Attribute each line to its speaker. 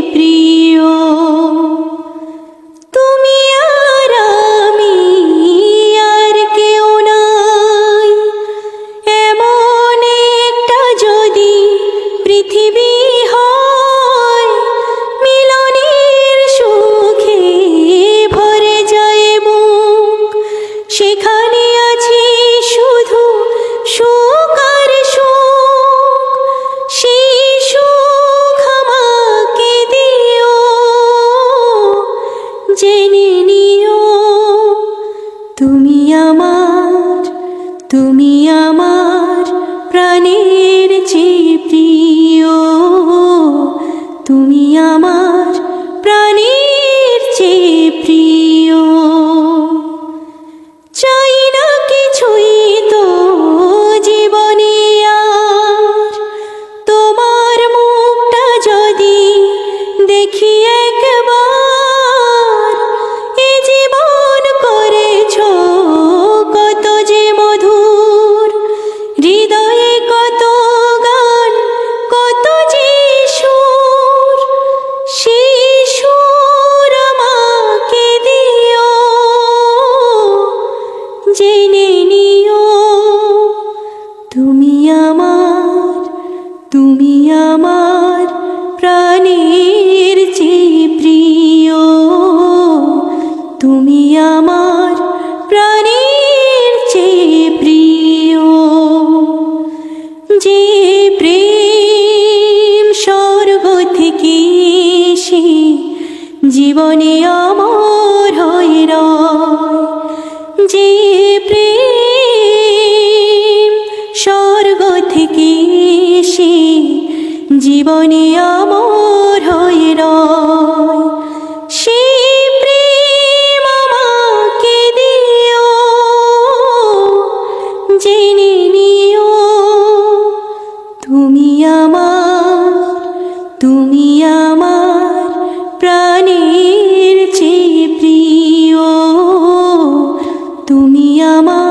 Speaker 1: sempre. Sini. প্রেম স্বর্গ থেকে সে জীবনে আমার Mom.